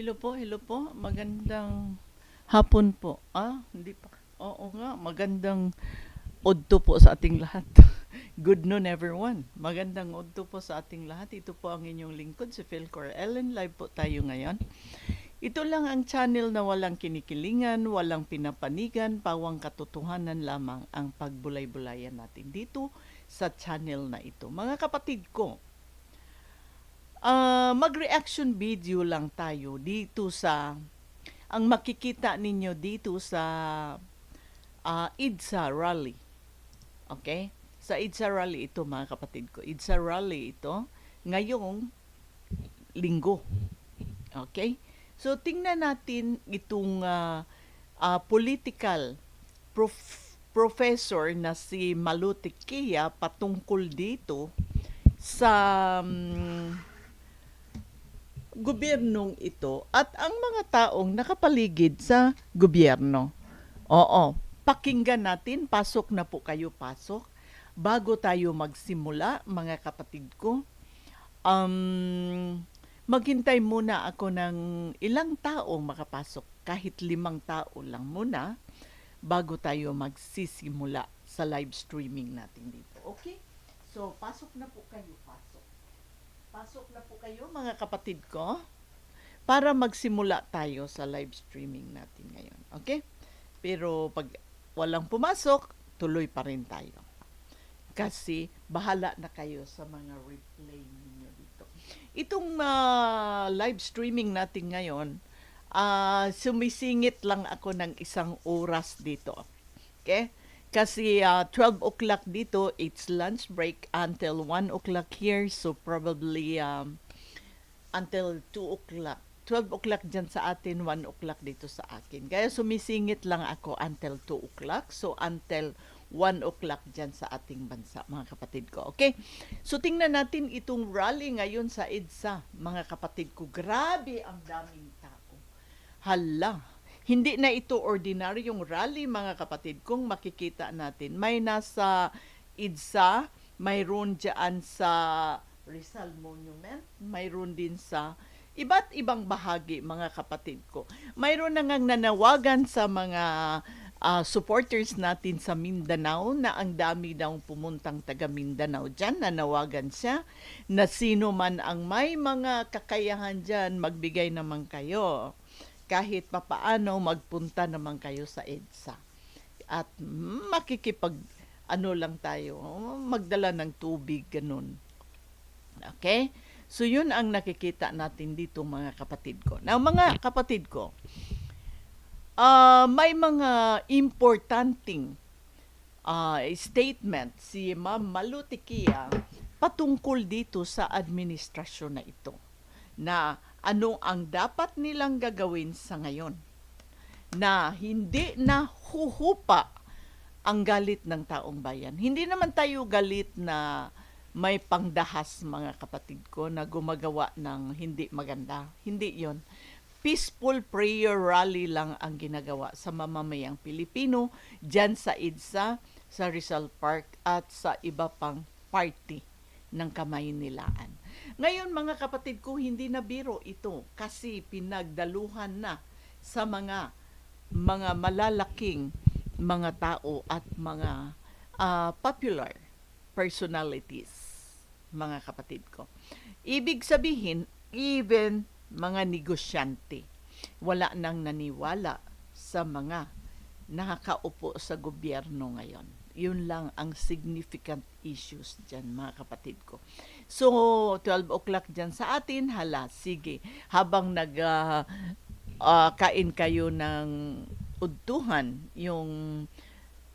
Hello po, hello po. Magandang hapon po. Ah, hindi pa. Oo nga, magandang odto po sa ating lahat. Good noon everyone. Magandang odto po sa ating lahat. Ito po ang inyong lingkod si Philcor Ellen. Live po tayo ngayon. Ito lang ang channel na walang kinikilingan, walang pinapanigan, pawang katotohanan lamang ang pagbulay-bulayan natin dito sa channel na ito. Mga kapatid ko, Ah, mag-reaction video lang tayo dito sa ang makikita ninyo dito sa ah, IDSA rally. Okay? Sa IDSA rally ito mga kapatid ko. IDSA rally ito ngayong linggo. Okay? So tingnan natin itong ah, ah, political prof- professor na si Malutikia patungkol dito sa mm, gobyernong ito at ang mga taong nakapaligid sa gobyerno. Oo, pakinggan natin, pasok na po kayo, pasok. Bago tayo magsimula, mga kapatid ko, um, maghintay muna ako ng ilang taong makapasok, kahit limang tao lang muna, bago tayo magsisimula sa live streaming natin dito. Okay? So, pasok na po kayo, pasok. Na po kayo mga kapatid ko para magsimula tayo sa live streaming natin ngayon. Okay? Pero pag walang pumasok, tuloy pa rin tayo. Kasi bahala na kayo sa mga replay ninyo dito. Itong ah, live streaming natin ngayon, ah, sumisingit lang ako ng isang oras dito. Okay? Kasi uh, 12 o'clock dito, it's lunch break until 1 o'clock here. So probably um, until 2 o'clock. 12 o'clock dyan sa atin, 1 o'clock dito sa akin. Kaya sumisingit lang ako until 2 o'clock. So until 1 o'clock dyan sa ating bansa, mga kapatid ko. Okay? So tingnan natin itong rally ngayon sa EDSA, mga kapatid ko. Grabe ang daming tao. Hala, hindi na ito ordinaryong rally mga kapatid kung makikita natin. May nasa IDSA, mayroon dyan sa Rizal Monument, mayroon din sa iba't ibang bahagi mga kapatid ko. Mayroon na ngang nanawagan sa mga ah, supporters natin sa Mindanao na ang dami daw pumuntang taga Mindanao dyan. Nanawagan siya na sino man ang may mga kakayahan dyan, magbigay naman kayo kahit papaano magpunta naman kayo sa EDSA. At makikipag ano lang tayo, magdala ng tubig, ganun. Okay? So yun ang nakikita natin dito mga kapatid ko. Now mga kapatid ko, ah may mga importanting ah, statement si Ma'am Malutikia patungkol dito sa administrasyon na ito na ano ang dapat nilang gagawin sa ngayon na hindi na huhupa ang galit ng taong bayan. Hindi naman tayo galit na may pangdahas mga kapatid ko na gumagawa ng hindi maganda. Hindi yon. Peaceful prayer rally lang ang ginagawa sa mamamayang Pilipino dyan sa IDSA, sa Rizal Park at sa iba pang party ng Kamaynilaan. Ngayon mga kapatid ko, hindi na biro ito kasi pinagdaluhan na sa mga mga malalaking mga tao at mga ah, popular personalities, mga kapatid ko. Ibig sabihin, even mga negosyante, wala nang naniwala sa mga nakakaupo sa gobyerno ngayon. Yun lang ang significant issues dyan, mga kapatid ko. So, 12 o'clock dyan sa atin, hala, sige. Habang nag ah, ah, kain kayo ng udtuhan, yung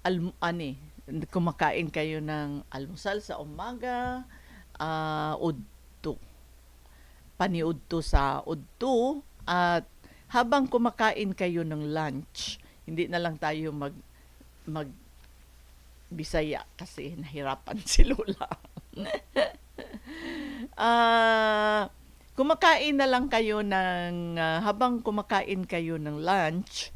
al ani, kumakain kayo ng almusal sa umaga, ah, udto. Paniudto sa udto at habang kumakain kayo ng lunch, hindi na lang tayo mag mag Bisaya kasi nahirapan si Lola. Ah, kumakain na lang kayo ng ah, habang kumakain kayo ng lunch,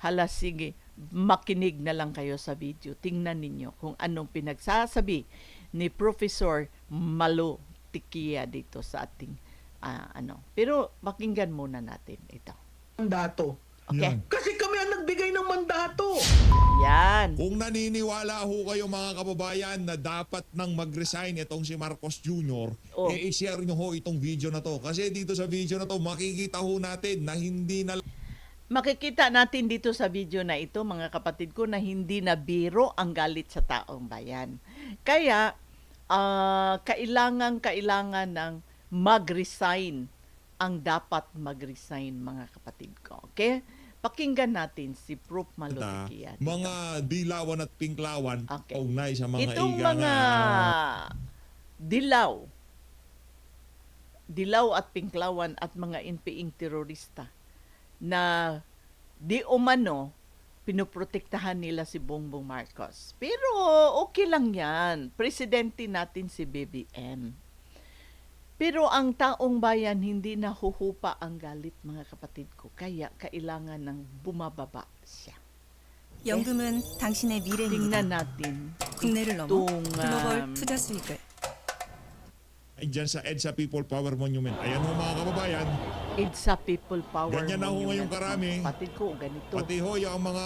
hala sige, makinig na lang kayo sa video. Tingnan ninyo kung anong pinagsasabi ni Professor Malo Tikia dito sa ating ah, ano. Pero pakinggan muna natin ito. mandato. Okay. Yan. Kasi nagbigay ng mandato. Yan. Kung naniniwala ho kayo mga kababayan na dapat nang mag-resign itong si Marcos Jr., Oh. eh i-share nyo ho itong video na to. Kasi dito sa video na to, makikita ho natin na hindi na Makikita natin dito sa video na ito, mga kapatid ko, na hindi na biro ang galit sa taong bayan. Kaya, ah, kailangan, kailangan ng mag-resign ang dapat mag-resign, mga kapatid ko. Okay? Pakinggan natin si Proof ta, Malutikian. mga dilawan at pinklawan Okay. kaugnay sa mga Itong iga mga na dilaw, dilaw at pinklawan at mga inpiing terorista na di umano pinoprotektahan nila si Bongbong Marcos. Pero okay lang yan. Presidente natin si BBM. Pero ang taong bayan hindi nahuhupa ang galit mga kapatid ko. Kaya kailangan ng bumababa siya. 연금은 당신의 미래입니다. Tingnan natin 국내를 넘어 itong 글로벌 um, 투자 수익을 ay dyan sa EDSA People Power Monument. Ayan ho mga kababayan, EDSA People Power Ganyan na ho Monument. ngayong karami. Kapatid ko, ganito. pati ho yung mga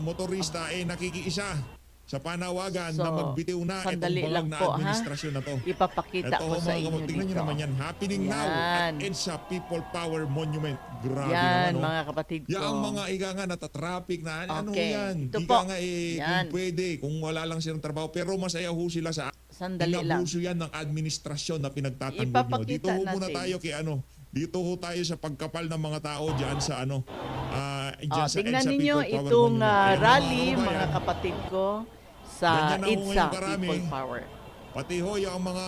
motorista eh nakikiisa sa panawagan So, na magbitiw na itong lang na po, ha? administrasyon na to. Ipapakita Ito ko sa inyo kapatid, tingnan nyo dito. naman yan. Happening now Yan. at EDSA People Power Monument. Grabe Yan, naman oh. mga kapatid ko. Yan ang mga ika nga natatraffic na ano Okay. yan. Ito Di po. nga eh, Yan. kung pwede, kung wala lang silang trabaho. Pero masaya ho sila sa Sandali lang. inabuso yan ng administrasyon na pinagtatanggol nyo. Dito ho muna natin. tayo kay ano, dito ho tayo sa pagkapal ng mga tao dyan sa ano, ah Oh, sa tingnan ninyo itong Ayan, rally, mga kapatid ko, sa karami. People Power. Pati ho yung mga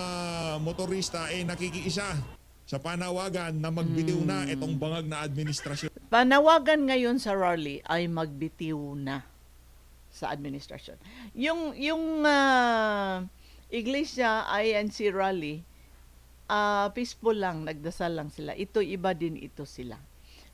motorista eh nakikiisa sa panawagan na magbitiw Hmm. na itong bangag na administrasyon. Panawagan ngayon sa rally ay magbitiw na sa administrasyon. Yung yung ah, Iglesia INC rally ah, peaceful lang, nagdasal lang sila. Ito iba din ito sila.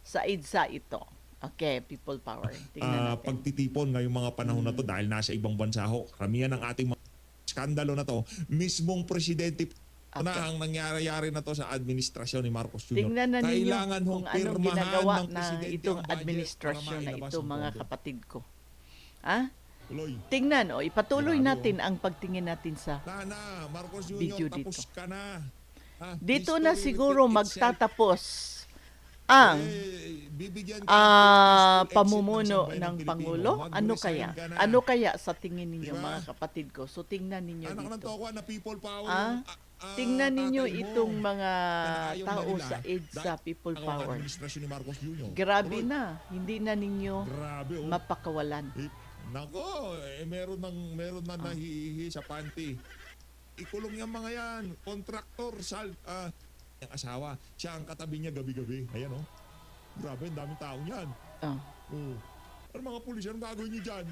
Sa EDSA ito. Okay, people power. Tingnan ah, natin. pagtitipon ngayong mga panahon na to dahil nasa ibang bansa ho. Karamihan ng ating mga skandalo na to, mismong presidente Okay. na ang nangyayari na to sa administrasyon ni Marcos Jr. Tingnan na Kailangan hong kung anong ginagawa ng na itong administrasyon na ito, mga pondo. kapatid ko. Ha? Tuloy. Tingnan, o, ipatuloy Grabe, natin ang pagtingin natin sa Na na, Marcos Jr. Video tapos dito. ka na. Ha? Dito History na siguro magtatapos ang exit pamumuno ng. Pangulo. Ano kaya? Ano kaya sa tingin ninyo, Diba? mga kapatid ko? So, tingnan ninyo Anak dito. people power. Ah, ah, ah, Tingnan ninyo itong mga tao sa EDSA People Power. Grabe na. Hindi na ninyo Grabe oh. mapakawalan. Eh, nako, eh, meron ng meron na nahihihi sa panty. Ikulong yung mga yan. Contractor, sal, ah, yung asawa. Siya ang katabi niya gabi-gabi. Ayan oh. Grabe, ang daming tao niyan. Oh. Oh. Ano mga pulis, anong gagawin niyo dyan?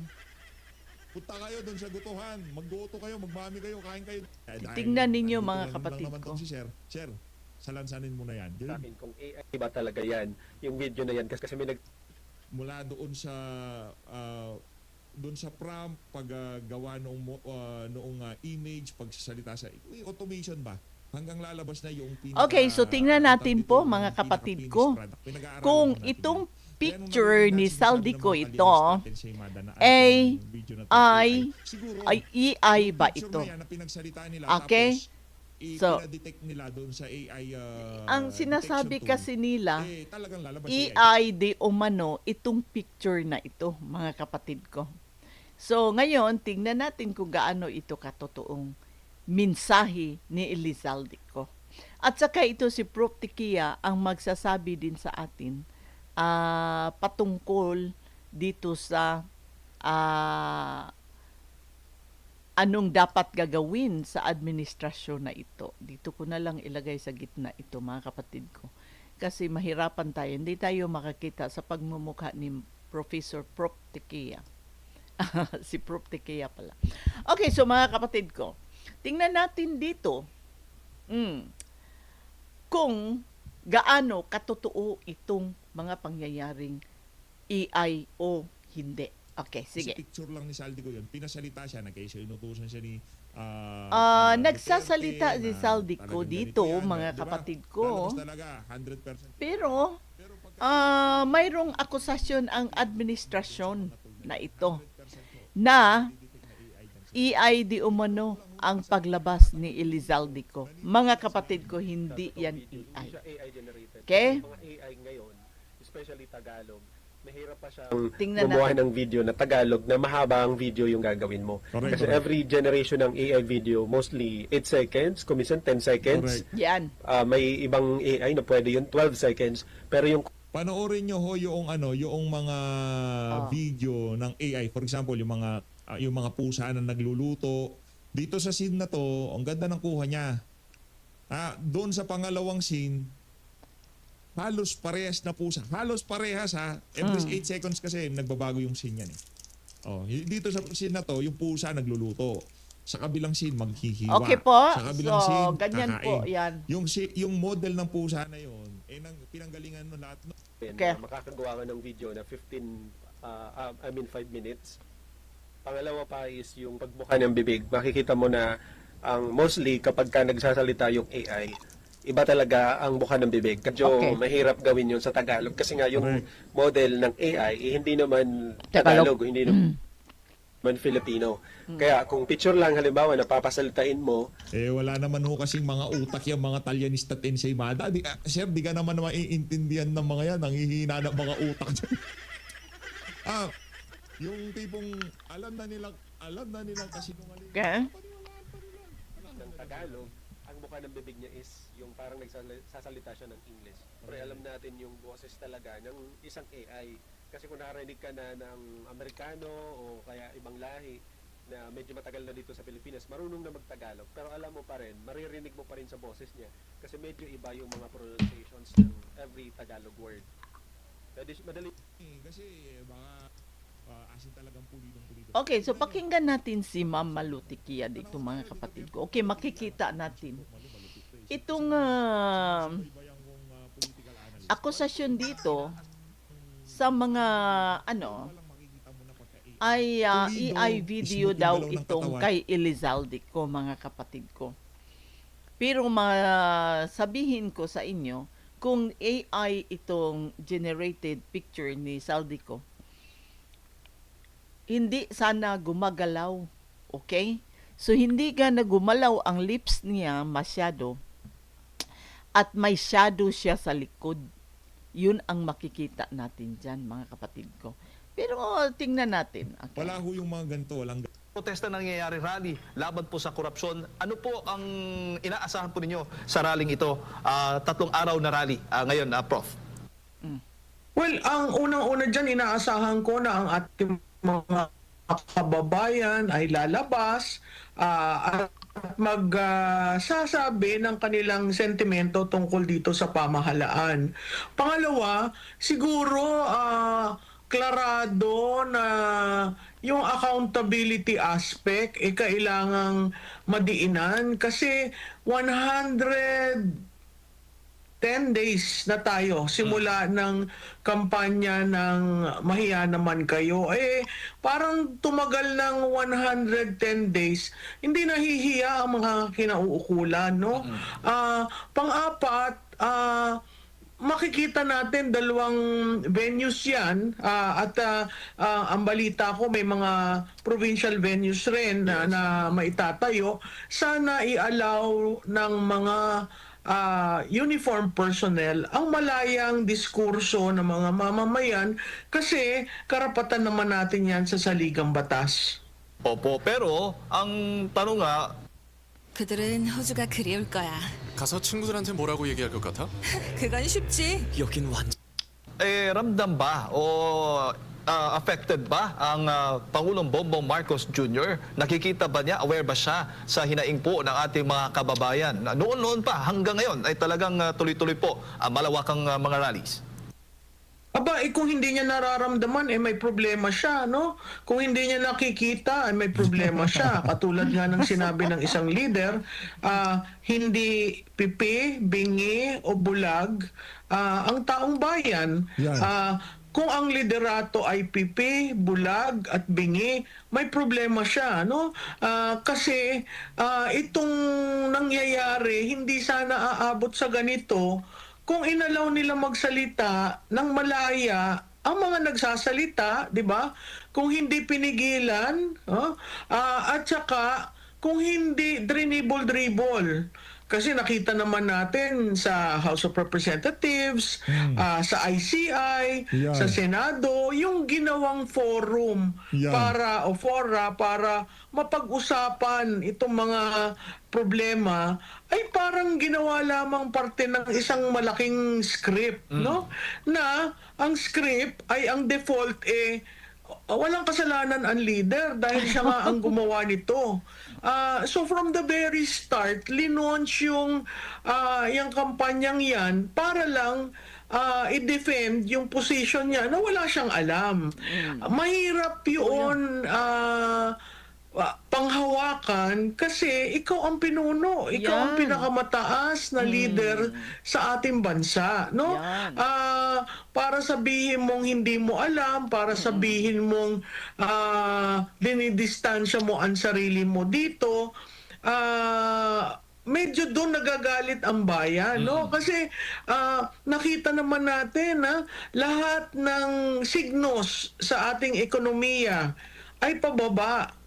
Punta kayo doon sa gutuhan. Maggoto kayo, magmami kayo, kain kayo. Eh, dahil Tingnan ninyo, mga kapatid lang naman ko. tong Si Sir, Sir, salansanin mo na yan. sa Yun, akin kung AI ba talaga yan, yung video na yan kasi may nag mula doon sa ah, doon sa prompt paggawa noong mo- ah, noong ah, image pagsasalita sa yung automation ba hanggang lalabas na yung pinaka Okay, so tingnan natin po, mga kapatid ko, Kung itong picture ni narinig Saldi natin ko ng mga ito ay ay ay EI yung ba ito? Okay. So, nila doon sa AI ah, Ang sinasabi kasi nila, eh, EI de umano itong picture na ito, mga kapatid ko. So, ngayon, tingnan natin kung gaano ito katotoong mensahe ni Elizalde ko. At saka ito si Prof. Tikia ang magsasabi din sa atin ah, patungkol dito sa ah, anong dapat gagawin sa administrasyon na ito. Dito ko na lang ilagay sa gitna ito, mga kapatid ko. Kasi mahirapan tayo. Hindi tayo makakita sa pagmumukha ni Professor Prof. Tikia. si Prof. Tikia pala. Okay, so mga kapatid ko, tingnan natin dito mm, kung gaano katotoo itong mga pangyayaring EI o hindi. Okay, Kasi sige. picture lang ni Saldico yun. Pinasalita siya, nagkaisa inutusan siya ni ah, Ah, ah, nagsasalita si na Saldico talagang dito, yan, mga di ba? kapatid ko. Talaga, 100%. Pero, ah mayroong akusasyon ang administrasyon na ito na EI di umano ang paglabas ni Elizalde ko. Mga kapatid ko, hindi yan siya AI. Okay. Mga AI ngayon, especially Tagalog, mahirap pa siyang Tingnan gumawa natin. ng video na Tagalog na mahaba ang video yung gagawin mo. Correct, Kasi correct. every generation ng AI video, mostly 8 seconds, kuminsan 10 seconds. Yan. Ah, may ibang AI na pwede yun 12 seconds. Pero yung Panoorin nyo ho yung ano, yung mga Ah. video ng AI. For example, yung mga ah, yung mga pusa na nagluluto. Dito sa scene na to, ang ganda ng kuha niya. Ah, doon sa pangalawang scene, halos parehas na pusa. Halos parehas ha. Every Hmm. 8 seconds kasi nagbabago yung scene yan eh. Oh, dito sa scene na to, yung pusa nagluluto. Sa kabilang scene, maghihiwa. Okay po. Sa kabilang So, scene, ganyan po. kakain. Yan. Yung, yung model ng pusa na yon eh, nang, pinanggalingan mo lahat. no? Okay. makakagawa ka ng video na 15, ah, ah, I mean 5 minutes. Pangalawa pa is yung pagbuka ng bibig. Makikita mo na ang mostly kapag ka nagsasalita yung AI, iba talaga ang buka ng bibig. Medyo Okay. mahirap gawin yun sa Tagalog kasi nga yung Correct. model ng AI eh, hindi naman Tagalog. Tagalog, hindi naman Filipino. Kaya kung picture lang halimbawa napapasalitain mo, Eh, wala naman ho kasing mga utak yung mga Talyanista at ensaymada. Di, ah, sir, di ka naman maiintindihan ng mga yan. Nanghihina ng mga utak dyan. ah, yung tipong alam na nilang, alam na nilang kasinungaling. Okay. ng Tagalog, ang buka ng bibig niya is yung parang nagsasalita siya ng English. Pero alam natin yung boses talaga ng isang AI. Kasi kung narinig ka na ng Amerikano o kaya ibang lahi na medyo matagal na dito sa Pilipinas, marunong na magtagalog. Pero alam mo pa rin, maririnig mo pa rin sa boses niya. Kasi medyo iba yung mga pronunciations ng every Tagalog word. Madali, madali Eh, Kasi eh, ah, asin talagang pulidong pulido. Okay, so pakinggan natin si Ma'am Malutikia dito mga kapatid ko. Okay, makikita natin. Itong ah, ah, analyst. akusasyon dito sa mga ano ay ah, Pulido, EI video daw itong kay Elizalde ko mga kapatid ko. Pero masabihin ko sa inyo, kung AI itong generated picture ni Saldico, hindi sana gumagalaw. Okay? So, hindi ka na gumalaw ang lips niya masyado at may shadow siya sa likod. Yun ang makikita natin dyan, mga kapatid ko. Pero tingnan natin. Okay. Wala ho yung mga ganito. Walang Protesta nangyayari rally laban po sa korupsyon. Ano po ang inaasahan po ninyo sa rallying ito? Ah, tatlong araw na rally ah, ngayon, ah, Prof. Well, ang unang-una dyan, inaasahan ko na ang ating mga kababayan ay lalabas ah, at magsasabi ng kanilang sentimento tungkol dito sa pamahalaan. Pangalawa, siguro ah, klarado na yung accountability aspect eh kailangang madiinan kasi 100 10 days na tayo simula ng kampanya ng Mahiya naman kayo. Eh, parang tumagal ng 110 days. Hindi nahihiya ang mga kinauukulan, no? Ah, pang-apat, ah, makikita natin dalawang venues yan Ah, at ah, ah, ang balita ko may mga provincial venues rin na, na maitatayo sana i-allow ng mga ah, uniform personnel ang malayang diskurso ng mga mamamayan kasi karapatan naman natin yan sa saligang batas. Opo, pero ang tanong nga, 그들은 호주가 그리울 거야. 가서 친구들한테 뭐라고 얘기할 것 같아? 그건 쉽지. 여긴 완 eh, ramdam ba o ah, affected ba ang ah, Pangulong Bongbong Marcos Jr.? Nakikita ba niya, aware ba siya sa hinaing po ng ating mga kababayan? Noon-noon pa, hanggang ngayon, ay talagang ah, tuloy-tuloy po ang malawakang ah, mga rallies. Aba, eh kung hindi niya nararamdaman, eh may problema siya, no? Kung hindi niya nakikita, eh may problema siya. Katulad nga ng sinabi ng isang leader, ah, hindi pipi, bingi o bulag ah, ang taong bayan. Yan. Ah, kung ang liderato ay pipi, bulag at bingi, may problema siya, no? Ah, kasi ah, itong nangyayari hindi sana aabot sa ganito kung inalaw nila magsalita ng malaya ang mga nagsasalita, 'di ba? Kung hindi pinigilan, oh, ah, at saka kung hindi dribble-dribble. Kasi nakita naman natin sa House of Representatives, ah, sa ICI, Yan. sa Senado, yung ginawang forum Yan. para o fora para mapag-usapan itong mga problema ay parang ginawa lamang parte ng isang malaking script, no? Na ang script ay ang default eh walang kasalanan ang leader dahil siya nga ang gumawa nito. Ah, so from the very start, linunch yung ah, yung kampanyang yan para lang ah, i-defend yung position niya na wala siyang alam. Mahirap yun ah, ah, panghawakan kasi ikaw ang pinuno, ikaw ang Yan. pinakamataas na leader sa ating bansa, no? Yan. Ah, para sabihin mong hindi mo alam, para sabihin mong ah, dinidistansya mo ang sarili mo dito, ah, medyo doon nagagalit ang bayan, no? Kasi ah, nakita naman natin na lahat ng signos sa ating ekonomiya ay pababa.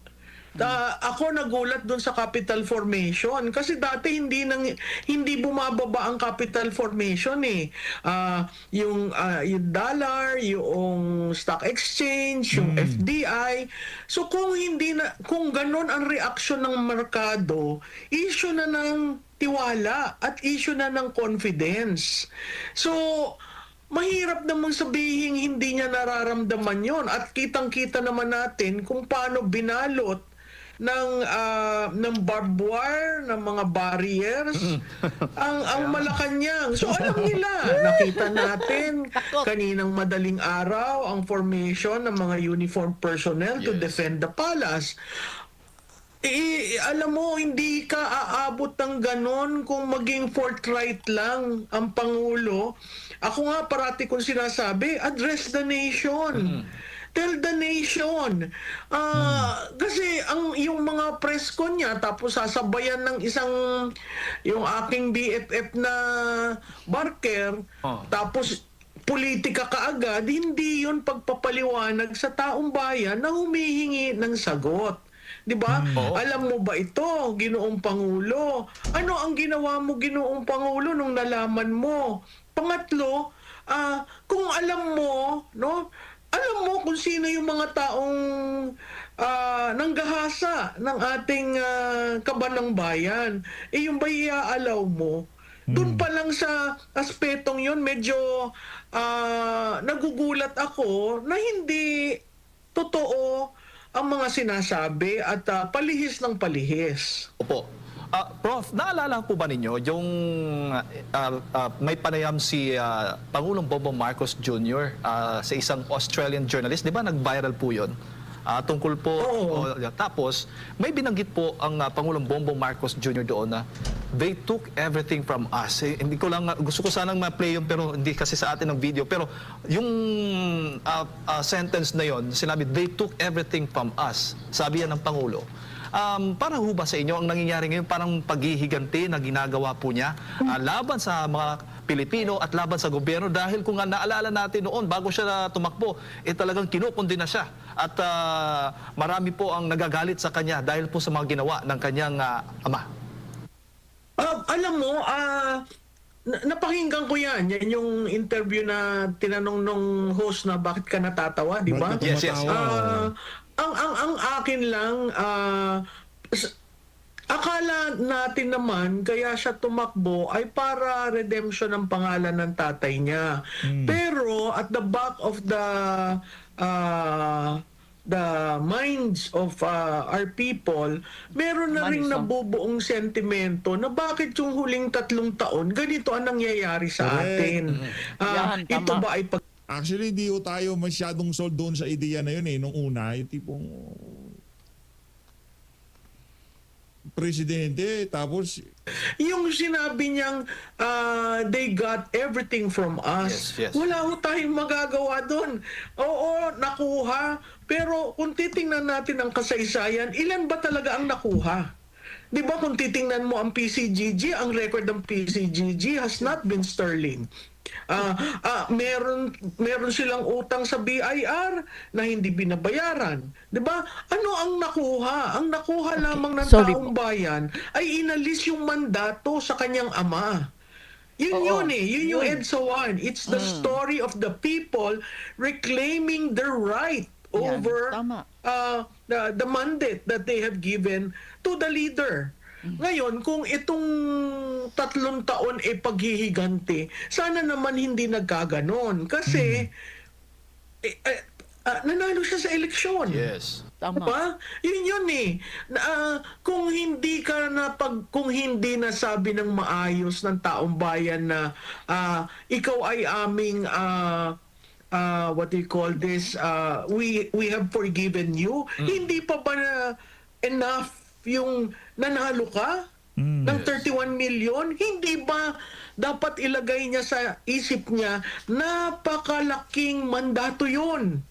Ta- ako nagulat doon sa capital formation kasi dati hindi nang hindi bumababa ang capital formation eh. Ah, yung ah, yung dollar, yung stock exchange, yung FDI. So kung hindi na kung ganun ang reaksyon ng merkado, issue na ng tiwala at issue na ng confidence. So mahirap namang sabihin hindi niya nararamdaman yon at kitang-kita naman natin kung paano binalot ng ah, ng barbed wire, ng mga barriers, ang ang Malacanang. So alam nila, nakita natin kaninang madaling araw ang formation ng mga uniformed personnel to Yes. defend the palace. Eh, alam mo, hindi ka aabot ng ganon kung maging forthright lang ang Pangulo. Ako nga parati kong sinasabi, address the nation. Tell the nation. Ah, Kasi ang yung mga press con niya, tapos sasabayan ng isang, yung aking BFF na Barker, Oh. tapos politika kaagad, hindi yun pagpapaliwanag sa taong bayan na humihingi ng sagot. 'Di ba? Oo. Alam mo ba ito, Ginoong Pangulo? Ano ang ginawa mo, Ginoong Pangulo, nung nalaman mo? Pangatlo, ah, kung alam mo, no? Alam mo kung sino yung mga taong ah, nanggahasa ng ating ah, kabanang bayan. Eh yung ba iaalaw mo? Doon pa lang sa aspetong yon medyo ah, nagugulat ako na hindi totoo ang mga sinasabi at ah, palihis ng palihis. Opo. Ah, Prof, naalala po ba ninyo yung ah, ah, may panayam si ah, Pangulong Bongbong Marcos Jr. ah, sa isang Australian journalist, 'di ba? Nag-viral po 'yon. Ah, tungkol po oh, tapos may binanggit po ang ah, Pangulong Bongbong Marcos Jr. doon na they took everything from us. Eh, hindi ko lang gusto ko sanang ma-play yun pero hindi kasi sa atin ng video pero yung ah, ah, sentence na yon sinabi they took everything from us. Sabi yan ng Pangulo. Um, para ho ba sa inyo ang nangyayari ngayon parang paghihiganti na ginagawa po niya ah, laban sa mga Pilipino at laban sa gobyerno dahil kung nga naalala natin noon bago siya na tumakbo eh talagang kinukundi na siya at ah, marami po ang nagagalit sa kanya dahil po sa mga ginawa ng kanyang ah, ama. Ah, alam mo, na- napakinggan ko yan. Yan yung interview na tinanong nung host na bakit ka natatawa, di ba? Yes, yes. tumatawa? Ang ang ang akin lang s- akala natin naman kaya siya tumakbo ay para redemption ng pangalan ng tatay niya. Pero at the back of the ah, the minds of ah, our people, meron na ring Manisang. nabubuong sentimento na bakit yung huling tatlong taon ganito ang nangyayari sa Correct. atin. Ah, Yan, ito ba ay pag Actually, di ko tayo masyadong sold doon sa ideya na yun eh. Nung una, yung tipong presidente, tapos Yung sinabi niyang ah, they got everything from us. Yes, yes. Wala ho tayong magagawa doon. Oo, nakuha. Pero kung titingnan natin ang kasaysayan, ilan ba talaga ang nakuha? Di ba kung titingnan mo ang PCGG, ang record ng PCGG has not been sterling. Ah, ah, meron meron silang utang sa BIR na hindi binabayaran. 'Di ba? Ano ang nakuha? Ang nakuha lamang ng Sorry taong bayan ay inalis yung mandato sa kanyang ama. Yun Oo, yun eh. Yun yung yun. EDSA 1. It's the story of the people reclaiming their right Yan, over tama. uh, the, the mandate that they have given to the leader. Ngayon, kung itong tatlong taon e paghihigante, sana naman hindi nagkaganon. Kasi, eh, eh, ah, nanalo siya sa eleksyon. Yes. Tama. Diba? Yun yun eh. Na, ah, kung hindi ka na pag kung hindi nasabi ng maayos ng taong bayan na ah, ikaw ay aming ah, ah, what do you call this ah, we we have forgiven you hindi pa ba na enough yung nanalo ka Mm, ng 31 million hindi ba dapat ilagay niya sa isip niya napakalaking mandato yun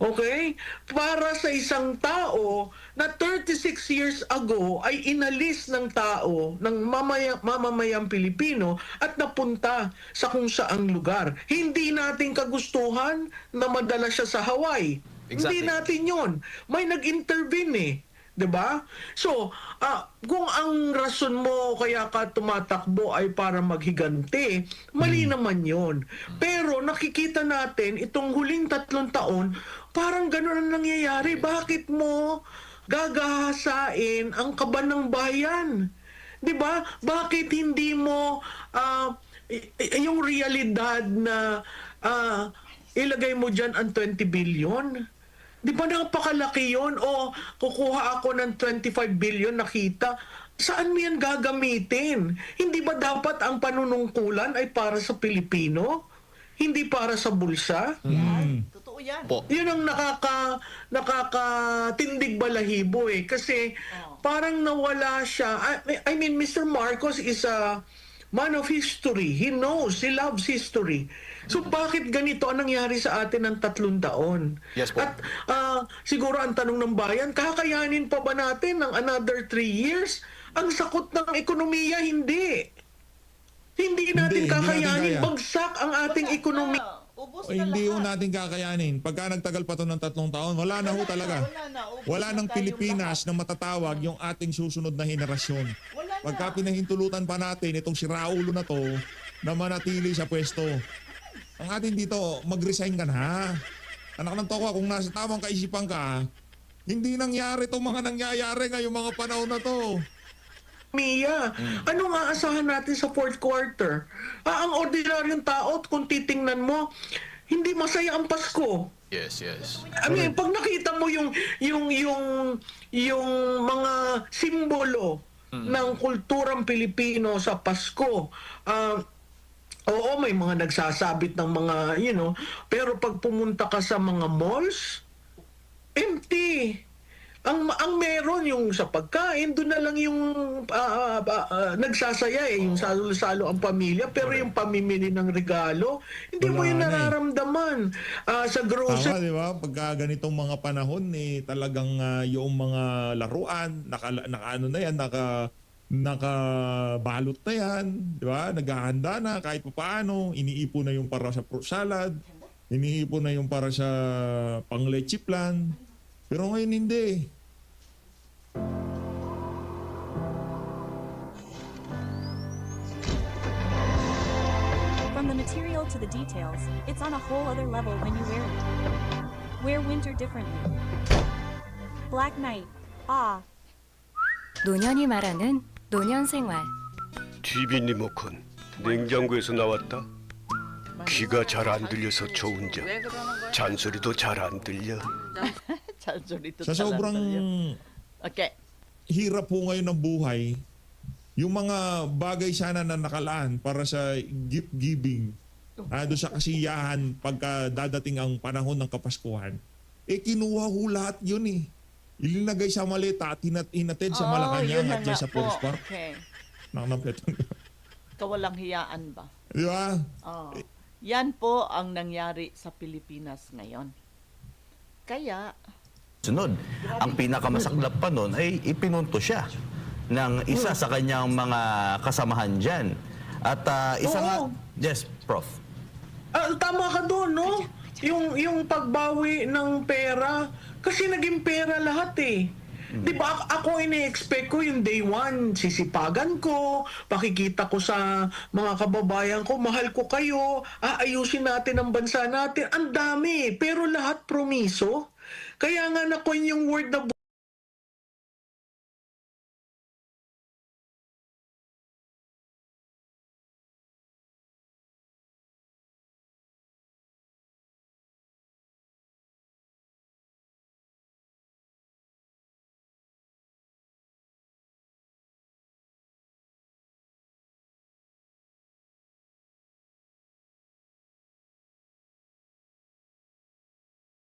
Okay? Para sa isang tao na 36 years ago ay inalis ng tao, ng mamaya, mamamayang Pilipino at napunta sa kung saang lugar. Hindi natin kagustuhan na madala siya sa Hawaii. Hindi Exactly. natin yon. May nag-intervene eh. 'Di ba? So, ah, kung ang rason mo kaya ka tumatakbo ay para maghiganti, mali naman 'yon. Pero nakikita natin itong huling tatlong taon, parang gano'n ang nangyayari. Bakit mo gagahasain ang kaban ng bayan? 'Di ba? Bakit hindi mo y- yung realidad na ah, ilagay mo diyan ang 20 billion? Di ba napakalaki yon O kukuha ako ng 25 billion nakita. Saan mo yan gagamitin? Hindi ba dapat ang panunungkulan ay para sa Pilipino? Hindi para sa bulsa? Yan. Totoo yan. Po. Yun ang nakaka nakakatindig balahibo eh kasi parang nawala siya. I, I mean Mr. Marcos is a man of history. He knows, he loves history. So bakit ganito ang nangyari sa atin ng tatlong taon? Yes po. At ah, siguro ang tanong ng bayan, kakayanin pa ba natin ng another three years? Ang sakot ng ekonomiya, hindi. Hindi natin hindi natin kakayanin. kaya. Bagsak ang ating ekonomiya. O na hindi ho lahat. natin kakayanin. Pagka nagtagal pa to ng tatlong taon, wala na ho talaga. Wala na. Ubos Wala na ng tayong Pilipinas na matatawag yung ating susunod na henerasyon. Wala na. Pagka pinahintulutan pa natin itong si Raulo na to na manatili sa pwesto. Ang atin dito, mag-resign ka na. Anak ng toko, kung nasa tamang kaisipan ka, hindi nangyari itong mga nangyayari ngayong mga panahon na to. Mia, ano nga asahan natin sa fourth quarter? Ah, ang ordinaryong tao, kung titingnan mo, hindi masaya ang Pasko. Yes, yes. I mean, pag nakita mo yung yung yung yung mga simbolo ng kulturang Pilipino sa Pasko, ah, oo, may mga nagsasabit ng mga, you know, pero pag pumunta ka sa mga malls, empty. Ang ang meron yung sa pagkain, doon na lang yung ah, ah, ah, nagsasaya eh, yung salo-salo ang pamilya, pero yung pamimili ng regalo, hindi mo Wala yun na eh. nararamdaman. Ah, sa grocery, Tama, di ba? Pagka ganitong mga panahon, eh, talagang ah, yung mga laruan, naka, naka ano na yan, naka nakabalot na yan, di ba? Naghahanda na kahit pa paano, iniipon na yung para sa fruit salad, iniipon na yung para sa pang leche plan. Pero ngayon hindi. From the material to the details, it's on a whole other level when you wear it. Wear winter differently. Black Knight. Ah. 노년이 말하는 노년 생활. TV 리모컨 냉장고에서 나왔다. 귀가 잘 안 들려서 좋은 점. 잔소리도 잘 안 들려. Chansorito Sa talaga sobrang yan. Okay. hirap po ngayon ng buhay, yung mga bagay sana na nakalaan para sa gift giving, ah, doon sa kasiyahan pagka dadating ang panahon ng Kapaskuhan, eh kinuha ho lahat yun eh. ilinagay sa maleta at hinat inatid sa Oh, Malacanang at dyan sa. Forest Park. Okay. Nang napetong. Kawalang hiyaan ba? Di ba? Oh. Yan po ang nangyari sa Pilipinas ngayon. Kaya, Sunod, ang pinakamasaklap pa nun ay ipinunto siya ng isa sa kanyang mga kasamahan dyan. At ah, isa nga, yes, Prof. Ah, tama ka doon, no? Yung, yung pagbawi ng pera, kasi naging pera lahat eh. Di ba ak- ako ini-expect ko yung day one, sisipagan ko, pakikita ko sa mga kababayan ko, mahal ko kayo, aayusin natin ang bansa natin. Ang dami, pero lahat promiso. Kaya nga na yung word na